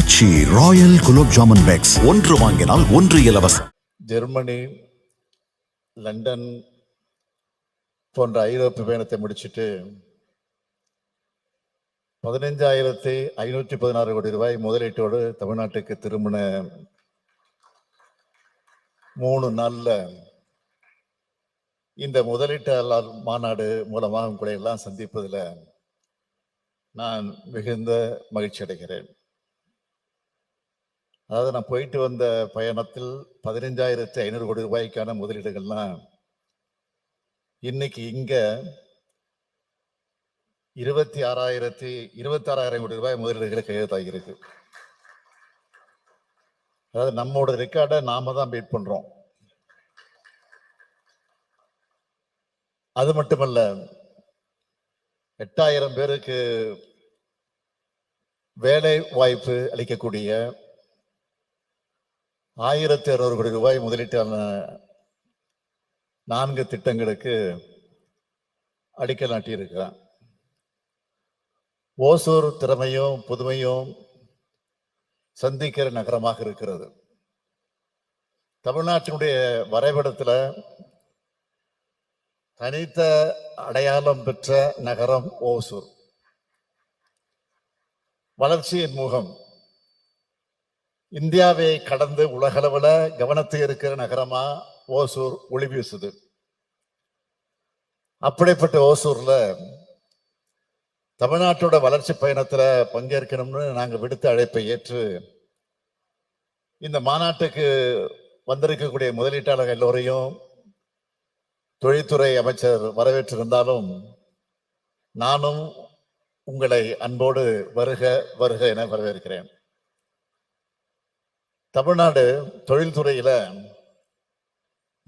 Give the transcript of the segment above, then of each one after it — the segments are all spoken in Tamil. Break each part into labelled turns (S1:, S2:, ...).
S1: ஆச்சி ராயல் குலோப் ஜாமுன் பேக்ஸ் ஒன்று வாங்கினால் ஒன்று இலவசம்.
S2: ஜெர்மனி லண்டன் போன்ற ஐரோப்பிய பயணத்தை முடிச்சுட்டு பதினைஞ்சாயிரத்தி ஐநூற்றி பதினாறு கோடி ரூபாய் முதலீட்டோடு தமிழ்நாட்டுக்கு திரும்பின மூணு நாளில் இந்த முதலீட்டாளர் மாநாடு மூலமாக உங்களை எல்லாம் சந்திப்பதில் நான் மிகுந்த மகிழ்ச்சி அடைகிறேன். அதாவது நான் போயிட்டு வந்த பயணத்தில் பதினஞ்சாயிரத்தி ஐநூறு கோடி ரூபாய்க்கான முதலீடுகள்லாம் இன்னைக்கு இங்க இருபத்தி ஆறாயிரத்தி இருபத்தி ஆறாயிரம் கோடி ரூபாய் முதலீடுகளை கையெழுத்தாகியிருக்கு. அதாவது நம்மோட ரெக்கார்டை நாம தான் பீட் பண்றோம். அது மட்டுமல்ல எட்டாயிரம் பேருக்கு வேலை வாய்ப்பு அளிக்கக்கூடிய ஆயிரத்தி அறுநூறு கோடி ரூபாய் முதலீட்டான நான்கு திட்டங்களுக்கு அடிக்கல் நாட்டியிருக்கிறான். ஓசூர் திறமையும் புதுமையும் சந்திக்கிற நகரமாக இருக்கிறது. தமிழ்நாட்டினுடைய வரைபடத்தில் தனித்த அடையாளம் பெற்ற நகரம் ஓசூர். வளர்ச்சியின் முகம் இந்தியாவை கடந்து உலகளவில் கவனத்தை இருக்கிற நகரமா ஓசூர் ஒளி வீசுது. அப்படிப்பட்ட ஓசூர்ல தமிழ்நாட்டோட வளர்ச்சி பயணத்துல பங்கேற்கணும்னு நாங்க விடுத்த அழைப்பை ஏற்று இந்த மாநாட்டுக்கு வந்திருக்கக்கூடிய முதலீட்டாளர்கள் எல்லோரையும் தொழில்துறை அமைச்சர் வரவேற்றிருந்தாலும் நானும் உங்களை அன்போடு வருக வருக என வரவேற்கிறேன். தமிழ்நாடு தொழில்துறையில்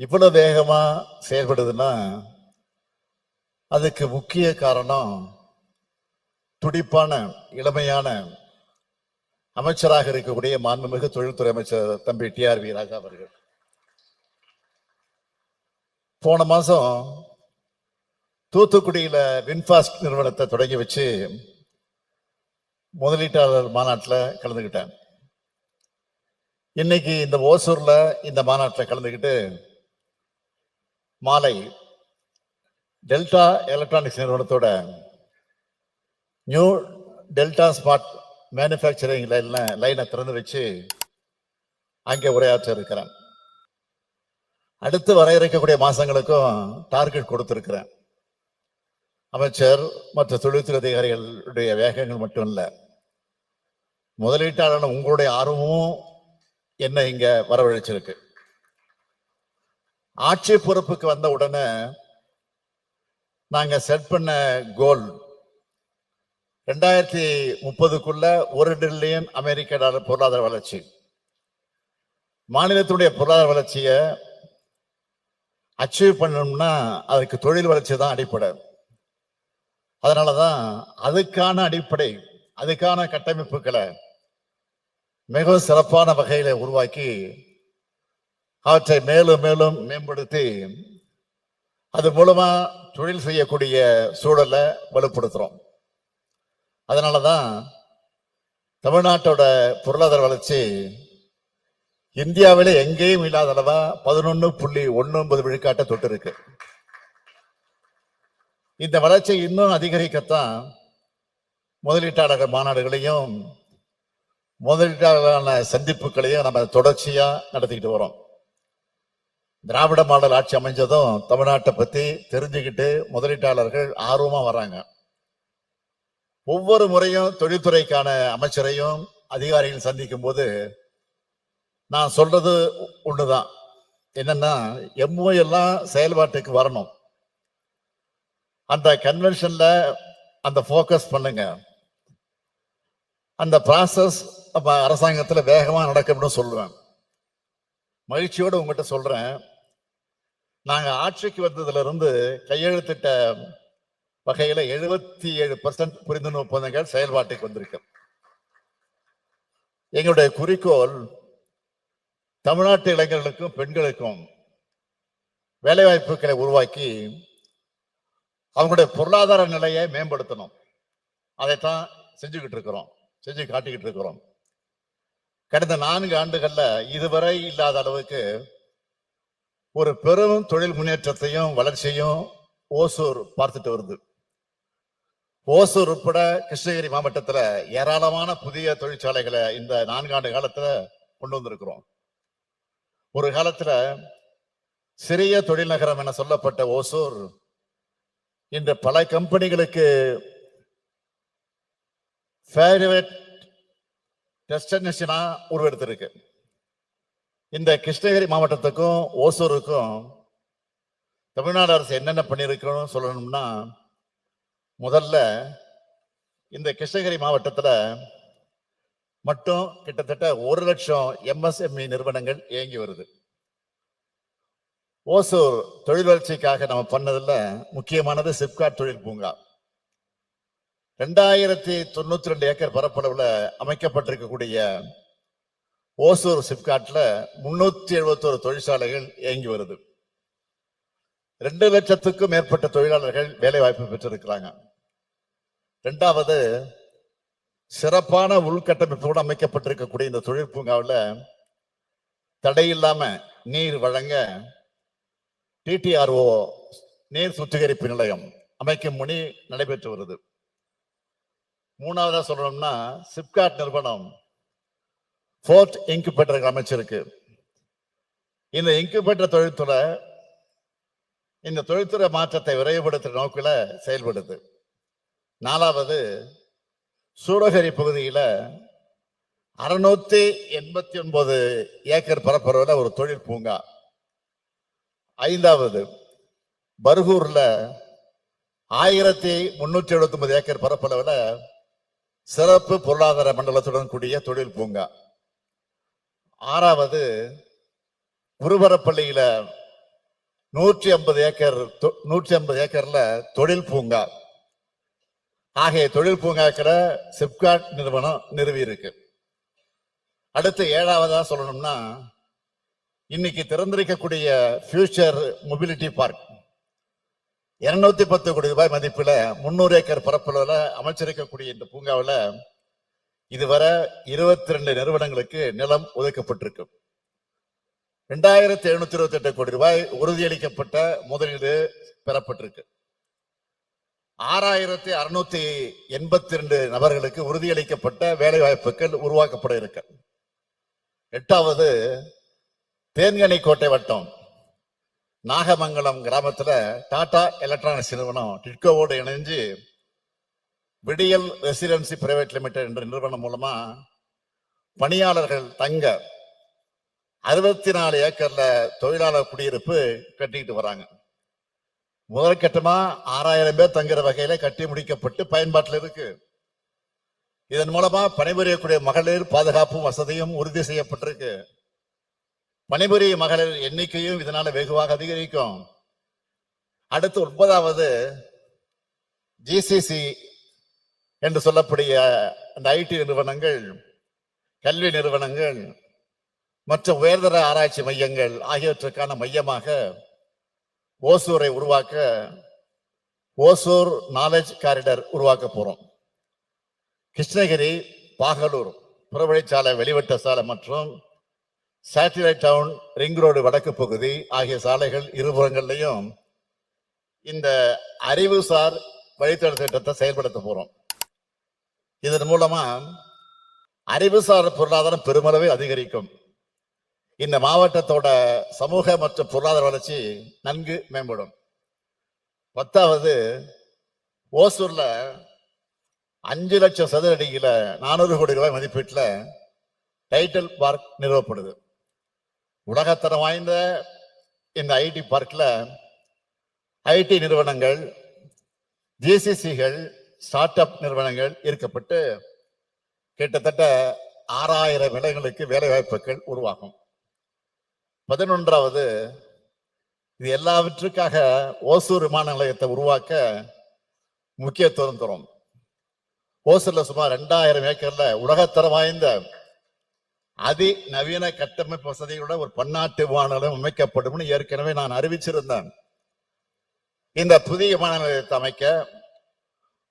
S2: இவ்வளோ வேகமாக செயல்படுதுன்னா அதுக்கு முக்கிய காரணம் துடிப்பான இளமையான அமைச்சராக இருக்கக்கூடிய மாண்புமிகு தொழில்துறை அமைச்சர் தம்பி டி ஆர் வி ராஜா அவர்கள். போன மாதம் தூத்துக்குடியில் வின்ஃபாஸ்ட் நிறுவனத்தை தொடங்கி வச்சு முதலீட்டாளர் மாநாட்டில் கலந்துக்கிட்டேன் இன்னைக்கு இந்த ஓசூர்ல இந்த மாநாட்டில் கலந்துக்கிட்டு மாலை டெல்டா எலக்ட்ரானிக்ஸ் நிறுவனத்தோட நியூ டெல்டா ஸ்மார்ட் மேனுஃபேக்சரிங் லைன்ல லைனை திறந்து வச்சு அங்கே உரையாற்ற இருக்கிறேன். அடுத்து வர இருக்கக்கூடிய மாதங்களுக்கும் டார்கெட் கொடுத்துருக்கிறேன். அமைச்சர் மற்ற தொழில்துறை அதிகாரிகளுடைய வேகங்கள் மட்டும் இல்லை முதலீட்டாளர் உங்களுடைய ஆர்வமும் என்னை இங்க வரவழைச்சிருக்கு? ஆட்சி பொறுப்புக்கு வந்த உடனே நாங்க செட் பண்ண கோல் ரெண்டாயிரத்தி முப்பதுக்குள்ள ஒரு டிரில்லியன் அமெரிக்க டாலர் பொருளாதார வளர்ச்சி. மாநிலத்துடைய பொருளாதார வளர்ச்சியை அச்சீவ் பண்ணணும்னா அதுக்கு தொழில் வளர்ச்சி தான் அடிப்படை. அதனாலதான் அதுக்கான அடிப்படை அதுக்கான கட்டமைப்புகளை மிகவும் சிறப்பான வகையில் உருவாக்கி அவற்றை மேலும் மேலும் மேம்படுத்தி அது மூலமா தொழில் செய்யக்கூடிய சூழலை வலுப்படுத்துறோம். அதனாலதான் தமிழ்நாட்டோட பொருளாதார வளர்ச்சி இந்தியாவில எங்கேயும் இல்லாத அளவா பதினொன்னு புள்ளி ஒன்னு ஒன்பது விழுக்காட்டை தொட்டு இருக்கு இந்த வளர்ச்சி இன்னும் அதிகரிக்கத்தான் முதலீட்டாளர்கள் மாநாடுகளையும் முதலீட்டாளர்களான சந்திப்புகளையும் நம்ம தொடர்ச்சியா நடத்திக்கிட்டு வரோம். திராவிட மாடல் ஆட்சி அமைஞ்சதும் தமிழ்நாட்டை பத்தி தெரிஞ்சுக்கிட்டு முதலீட்டாளர்கள் ஆர்வமா வர்றாங்க. ஒவ்வொரு முறையும் தொழில்துறைக்கான அமைச்சரையும் அதிகாரிகள் சந்திக்கும் போது நான் சொல்றது ஒண்ணுதான். என்னன்னா எம்ஓ எல்லாம் செயல்பாட்டுக்கு வரணும். அந்த கன்வென்ஷன்ல அந்த ஃபோக்கஸ் பண்ணுங்க. அந்த ப்ராசஸ் நம்ம அரசாங்கத்தில் வேகமாக நடக்கும்னு சொல்லுவேன். மகிழ்ச்சியோடு உங்ககிட்ட சொல்றேன். நாங்கள் ஆட்சிக்கு வந்ததுலேருந்து கையெழுத்திட்ட வகையில் எழுபத்தி ஏழு பர்சன்ட் புரிந்துணர்வு ஒப்பந்தங்கள் செயல்பாட்டுக்கு வந்திருக்கு. எங்களுடைய குறிக்கோள் தமிழ்நாட்டு இளைஞர்களுக்கும் பெண்களுக்கும் வேலைவாய்ப்புகளை உருவாக்கி அவங்களுடைய பொருளாதார நிலையை மேம்படுத்தணும். அதைத்தான் செஞ்சுக்கிட்டு இருக்கிறோம். செஞ்சு காட்டிக்கிட்டு இருக்கிறோம். கடந்த நான்கு ஆண்டுகள்ல இதுவரை இல்லாத அளவுக்கு ஒரு பெரும் தொழில் முன்னேற்றத்தையும் வளர்ச்சியும் ஓசூர் பார்த்துட்டு வருது. ஓசூர் உட்பட கிருஷ்ணகிரி மாவட்டத்துல ஏராளமான புதிய தொழிற்சாலைகளை இந்த நான்காண்டு காலத்துல கொண்டு வந்திருக்கிறோம். ஒரு காலத்துல சிறிய தொழில் நகரம் என சொல்லப்பட்ட ஓசூர் இன்று பல கம்பெனிகளுக்கு ஃபேவரட் டெஸ்டினேஷனாக உருவெடுத்திருக்கு. இந்த கிருஷ்ணகிரி மாவட்டத்துக்கும் ஓசூருக்கும் தமிழ்நாடு அரசு என்னென்ன பண்ணியிருக்கணும் சொல்லணும்னா முதல்ல இந்த கிருஷ்ணகிரி மாவட்டத்தில் மட்டும் கிட்டத்தட்ட ஒரு லட்சம் எம்எஸ்எம்இ நிறுவனங்கள் இயங்கி வருது. ஓசூர் தொழில் வளர்ச்சிக்காக நம்ம பண்ணதில் முக்கியமானது சிப்காட் தொழில் பூங்கா. ரெண்டாயிரத்தி தொண்ணூத்தி ரெண்டு ஏக்கர் பரப்பளவுல அமைக்கப்பட்டிருக்கக்கூடிய ஓசூர் சிப்காட்ல முன்னூத்தி எழுபத்தோரு தொழிற்சாலைகள் இயங்கி வருது. ரெண்டு லட்சத்துக்கும் மேற்பட்ட தொழிலாளர்கள் வேலை வாய்ப்பு பெற்றிருக்கிறாங்க. ரெண்டாவது சிறப்பான உள்கட்டமைப்போடு அமைக்கப்பட்டிருக்கக்கூடிய இந்த தொழில் பூங்காவில் தடையில்லாம நீர் வழங்க டிடிஆர்ஓ நீர் சுத்திகரிப்பு நிலையம் அமைக்கும் முனி நடைபெற்று வருது. மூணாவதா சொல்லணும்னா சிப்காட் நிறுவனம் ஃபோர்ட் இன்குபேட்டர் அமைச்சிருக்கு இந்த இன்குபேட்டர் தொழில்துறை இந்த தொழில்துறை மாற்றத்தை விரைவுபடுத்துகிற நோக்கில் செயல்படுது. நாலாவது சூடகரி பகுதியில் அறுநூத்தி எண்பத்தி ஒன்பது ஏக்கர் பரப்பளவில் ஒரு தொழில் பூங்கா. ஐந்தாவது பர்கூரில் ஆயிரத்தி முன்னூற்றி எழுபத்தி ஒன்பது ஏக்கர் பரப்பளவில் சிறப்பு பொருளாதார மண்டலத்துடன் கூடிய தொழில் பூங்கா. ஆறாவது குருபரப்பள்ளியில நூற்றி ஐம்பது ஏக்கர் தொ- நூற்றி ஐம்பது ஏக்கர்ல தொழில் பூங்கா. ஆகிய தொழில் பூங்காக்கிற சிப்காட் நிறுவனம் நிறுவி இருக்கு அடுத்து ஏழாவதா சொல்லணும்னா இன்னைக்கு திறந்திருக்கக்கூடிய ஃபியூச்சர் மொபிலிட்டி பார்க் இருநூத்தி பத்து கோடி ரூபாய் மதிப்புல முன்னூறு ஏக்கர் பரப்பளவில் அமைச்சிருக்கக்கூடிய இந்த பூங்காவில் இதுவரை இருபத்தி ரெண்டு நிறுவனங்களுக்கு நிலம் ஒதுக்கப்பட்டிருக்கு. ரெண்டாயிரத்தி எழுநூத்தி இருபத்தி எட்டு கோடி ரூபாய் உறுதியளிக்கப்பட்ட முதலீடு பெறப்பட்டிருக்கு. ஆறாயிரத்தி அறுநூத்தி எண்பத்தி ரெண்டு நபர்களுக்கு உறுதியளிக்கப்பட்ட வேலை வாய்ப்புகள் உருவாக்கப்பட இருக்கு. எட்டாவது தேன்கனி கோட்டை வட்டம். நாகமங்கலம் கிராமத்துல டாடா எலக்ட்ரானிக்ஸ் நிறுவனம் டிட்கோவோடு இணைஞ்சு விடியல் ரெசிடென்சி பிரைவேட் லிமிடெட் என்ற நிறுவனம் மூலமா பணியாளர்கள் தங்க அறுபத்தி நாலு ஏக்கர்ல தொழிலாளர் குடியிருப்பு கட்டிக்கிட்டு வராங்க. முதல் கட்டமா ஆறாயிரம் பேர் தங்குற வகையில கட்டி முடிக்கப்பட்டு பயன்பாட்டில் இருக்கு. இதன் மூலமா பணிபுரியக்கூடிய மகளிர் பாதுகாப்பும் வசதியும் உறுதி செய்யப்பட்டிருக்கு. பணிபுரி மகளிர் எண்ணிக்கையும் இதனால வெகுவாக அதிகரிக்கும். அடுத்து ஒன்பதாவது ஜிசிசி என்று சொல்லக்கூடிய அந்த ஐடி நிறுவனங்கள் கல்வி நிறுவனங்கள் மற்றும் உயர்தர ஆராய்ச்சி மையங்கள் ஆகியவற்றுக்கான மையமாக ஓசூரை உருவாக்க ஓசூர் நாலேஜ் காரிடர் உருவாக்க போறோம். கிருஷ்ணகிரி பாகலூர் புறவழிச்சாலை வெளிவட்ட சாலை மற்றும் சேட்டிலைட் டவுன் ரிங் ரோடு வடக்கு பகுதி ஆகிய சாலைகள் இருபுறங்கள்லையும் இந்த அறிவுசார் வழித்தட திட்டத்தை செயல்படுத்த போகிறோம் இதன் மூலமா அறிவுசார் பொருளாதாரம் பெருமளவு அதிகரிக்கும். இந்த மாவட்டத்தோட சமூக மற்றும் பொருளாதார வளர்ச்சி நன்கு மேம்படும். பத்தாவது ஓசூர்ல அஞ்சு லட்சம் சதுர அடியில் நானூறு கோடி ரூபாய் மதிப்பீட்டில் டைட்டில் பார்க் நிறுவப்படுது. உலகத்தரம் வாய்ந்த இந்த ஐடி பார்க்கில் ஐடி நிறுவனங்கள் ஜிசிசிகள் ஸ்டார்ட் அப் நிறுவனங்கள் ஈர்க்கப்பட்டு கிட்டத்தட்ட ஆறாயிரம் இடங்களுக்கு வேலை வாய்ப்புகள் உருவாகும். பதினொன்றாவது இது எல்லாவற்றுக்காக ஓசூர் விமான நிலையத்தை உருவாக்க முக்கியத்துவம் தரும். ஓசூரில் சுமார் ரெண்டாயிரம் ஏக்கரில் உலகத்தரம் வாய்ந்த அதி நவீன கட்டமைப்பு வசதிகளுடன் ஒரு பன்னாட்டு வானலம் அமைக்கப்படும் அமைக்கப்படும்னு ஏற்கனவே நான் அறிவிச்சிருந்தேன். இந்த புதிய விமான நிலையத்தை அமைக்க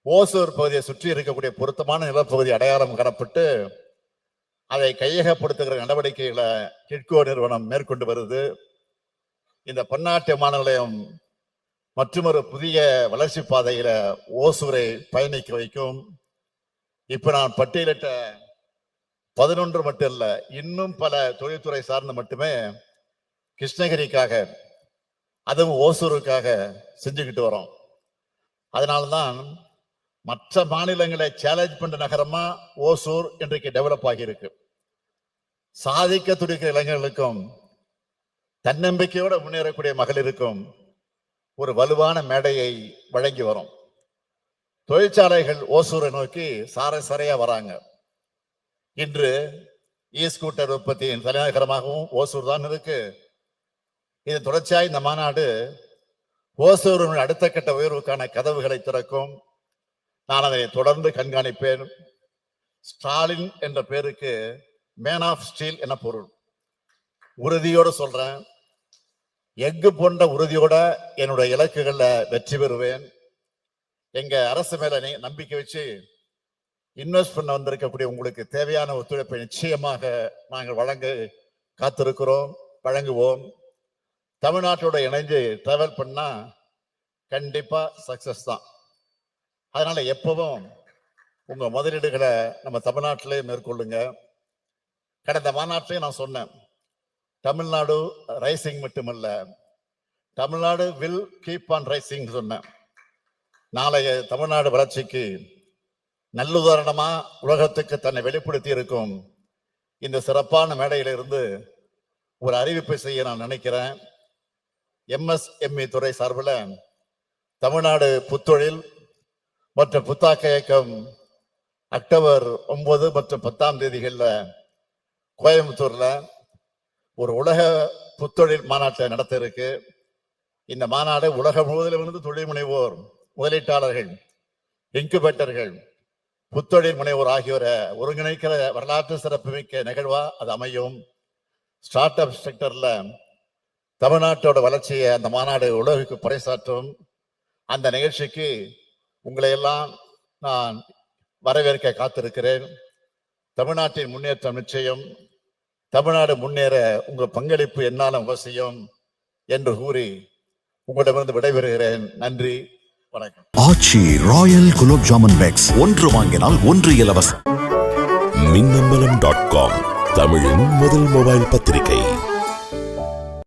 S2: ஓசூர் பகுதியை சுற்றி இருக்கக்கூடிய பொருத்தமான நிலப்பகுதி அடையாளம் காணப்பட்டு அதை கையகப்படுத்துகிற நடவடிக்கைகளை கிட்கோ நிறுவனம் மேற்கொண்டு வருது. இந்த பன்னாட்டு விமான நிலையம் மற்றொரு புதிய வளர்ச்சி பாதையில ஓசூரை பயணிக்க வைக்கும். இப்ப நான் பட்டியலிட்ட பதினொன்று மட்டும் இல்லை இன்னும் பல தொழில்துறை சார்ந்து மட்டுமே கிருஷ்ணகிரிக்காக அதுவும் ஓசூருக்காக செஞ்சுக்கிட்டு வரோம். அதனால்தான் மற்ற மாநிலங்களை சேலஞ்ச் பண்ற நகரமா ஓசூர் இன்றைக்கு டெவலப் ஆகியிருக்கு. சாதிக்க துடிக்கிற இளைஞர்களுக்கும் தன்னம்பிக்கையோட முன்னேறக்கூடிய மகளிருக்கும் ஒரு வலுவான மேடையை வழங்கி வரும். தொழிற்சாலைகள் ஓசூரை நோக்கி சார சாரையா வராங்க. இன்று இ ஸ்கூட்டர் உற்பத்தியின் தலைநகரமாகவும் ஓசூர் தான் இருக்கு. இது தொடர்ச்சியாக இந்த மாநாடு ஓசூரின் அடுத்த கட்ட உயர்வுக்கான கதவுகளை திறக்கும். நான் அதை தொடர்ந்து கண்காணிப்பேன். ஸ்டாலின் என்ற பேருக்கு மேன் ஆஃப் ஸ்டீல் என பொருள். உறுதியோடு சொல்றேன். எஃகு போன்ற உறுதியோட என்னுடைய இலக்குகளில் வெற்றி பெறுவேன். எங்க அரசு மேல நீ நம்பிக்கை வச்சு இன்வெஸ்ட் பண்ண வந்திருக்கக்கூடிய உங்களுக்கு தேவையான ஒத்துழைப்பை நிச்சயமாக நாங்கள் வழங்க காத்திருக்கிறோம் வழங்குவோம். தமிழ்நாட்டோட இணைஞ்சு டிராவல் பண்ணால் கண்டிப்பாக சக்ஸஸ் தான். அதனால் எப்பவும் உங்கள் முதலீடுகளை நம்ம தமிழ்நாட்டிலே மேற்கொள்ளுங்க. கடந்த மாநாட்டிலே நான் சொன்னேன் தமிழ்நாடு ரைசிங் மட்டுமல்ல Tamil Nadu will keep on rising சொன்னேன். நாளைய தமிழ்நாடு வளர்ச்சிக்கு நல்லுதாரணமா உலகத்துக்கு தன்னை வெளிப்படுத்தி இருக்கும் இந்த சிறப்பான மேடையிலிருந்து ஒரு அறிவிப்பை செய்ய நான் நினைக்கிறேன். எம்எஸ்எம்இ துறை சார்பில் தமிழ்நாடு புத்தொழில் மற்றும் புத்தாக்க இயக்கம் அக்டோபர் ஒன்பது மற்றும் பத்தாம் தேதிகளில் கோயம்புத்தூர்ல ஒரு உலக புத்தொழில் மாநாட்டை நடத்த இருக்கு இந்த மாநாடு உலகம் முழுவதிலிருந்து தொழில் முனைவோர் முதலீட்டாளர்கள் இன்குபேட்டர்கள் புத்தொழில் முனைவோர் ஆகியோரை ஒருங்கிணைக்கிற வரலாற்று சிறப்புமிக்க நிகழ்வா அது அமையும். ஸ்டார்ட் அப் செக்டர்ல தமிழ்நாட்டோட வளர்ச்சியை அந்த மாநாடு உலகுக்கு பறைசாற்றும் அந்த நிகழ்ச்சிக்கு உங்களை எல்லாம் நான் வரவேற்க காத்திருக்கிறேன். தமிழ்நாட்டின் முன்னேற்றம் நிச்சயம். தமிழ்நாடு முன்னேற உங்கள் பங்களிப்பு என்னாலும் அவசியம் என்று கூறி உங்களிடமிருந்து விடைபெறுகிறேன். நன்றி. வணக்கம்.
S1: ஆச்சி ராயல் குலோப் ஜாமன் பேக்ஸ் ஒன்று வாங்கினால் ஒன்று இலவசம்.
S3: மின்னம்பலம் டாட் காம் தமிழின் முதல் மொபைல் பத்திரிகை.